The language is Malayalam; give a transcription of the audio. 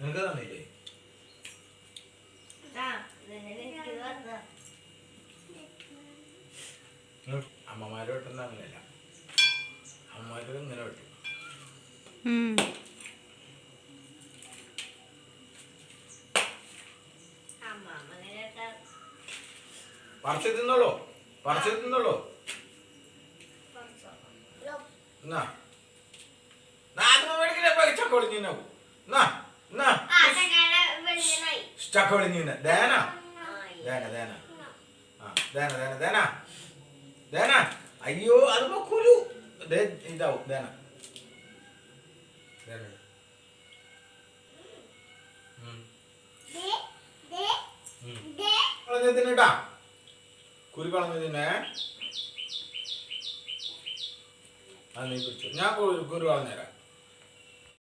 നിനക്ക് തന്നില്ലേ? ആ, ഇതിന് എനിക്ക് വന്നതാ. അമ്മമാര് വെട്ടുന്ന അങ്ങനെയല്ല. അമ്മമാര് ഇങ്ങനെ വെട്ടും. ഉം. അമ്മാമ്മ ഇങ്ങനെ ഇട്ടാ പറിച്ച് തിന്നോളൂ. പറിച്ച് തിന്നോളൂ. എന്നാ? ചക്കയുടെ വെളിച്ചെണ്ണായി. ചക്കൊളിഞ്ഞു ദേന. ദേന ദേന ആ ദേന ദേന ദേന ദേന അയ്യോ അത് ദേ ഇതാവും ദേന ദേന കുരു അത് നീ പിടിച്ചു. ഞാൻ കുരു കളഞ്ഞുതരാം.